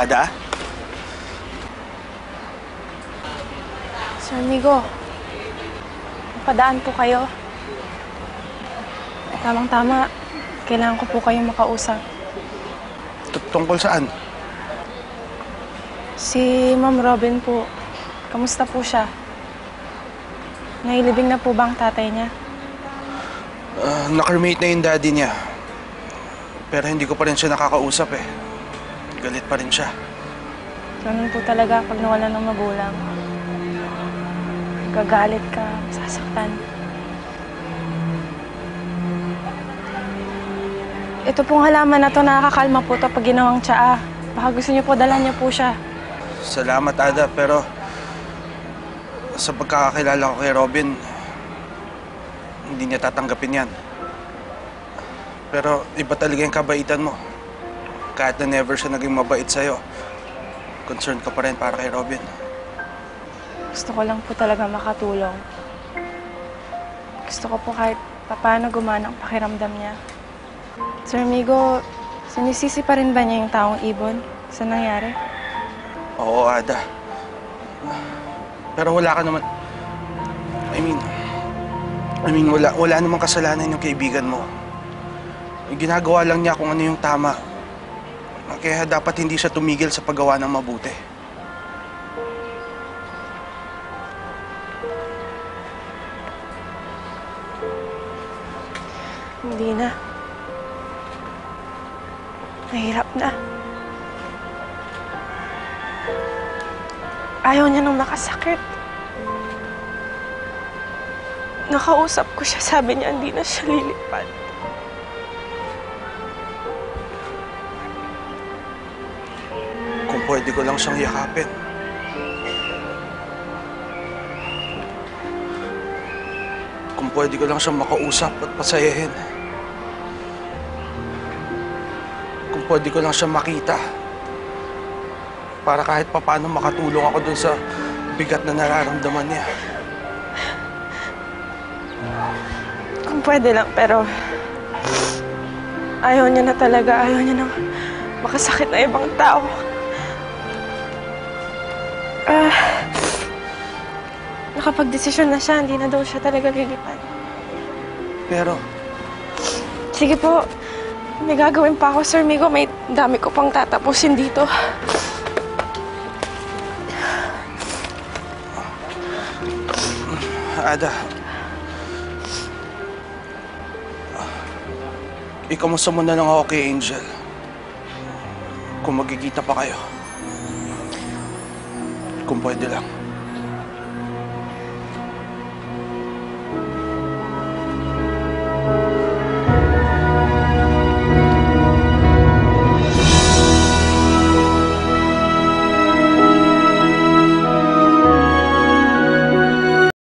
Ada? Sir Migo, napadaan po kayo. Tamang-tama, kailangan ko po kayong makausap. T- Tungkol saan? Si Ma'am Robin po, kamusta po siya? Nailibing na po ba ang tatay niya? Uh, nakremate na yung daddy niya. Pero hindi ko pa rin siya nakakausap eh. Galit pa rin siya. Ganun po talaga pag nawala ng magulang. Gagalit ka, sasaktan. Ito pong halaman na to nakakakalma po to pag ginawang tsaa. Baka gusto niyo po, dalhan niyo po siya. Salamat, Ada, pero sa pagkakakilala ko kay Robin, hindi niya tatanggapin yan. Pero iba talaga yung kabaitan mo. Kahit na never siya naging mabait sa'yo, concerned ka pa rin para kay Robin. Gusto ko lang po talaga makatulong. Gusto ko po kahit paano gumana ang pakiramdam niya. Sir Migo, sinisisi pa rin ba niya yung taong ibon sa nangyari? Oo, Ada. Pero wala ka naman... I mean... I mean, wala, wala namang kasalanan yung kaibigan mo. Ginagawa lang niya kung ano yung tama. Kaya dapat hindi siya tumigil sa paggawa ng mabuti. Hindi na. Nahirap na. Ayaw niya nang makasakit. Nakausap ko siya, sabi niya hindi na siya lilipad. Pwede ko lang siyang yakapin. Kung pwede ko lang siyang makausap at pasayahin. Kung pwede ko lang siyang makita. Para kahit papano makatulong ako dun sa bigat na nararamdaman niya. Kung pwede lang, pero... Ayaw niya na talaga. Ayaw niya na makasakit na ibang tao. Ah... nakapag-desisyon na siya. Hindi na daw siya talaga lilipad. Pero, Sige po. May gagawin pa ako, Sir Migo. May dami ko pang tatapusin dito. Ada. Ikamusta mo na lang ako kay Angel. Kung magkikita pa kayo. Kung pwede lang.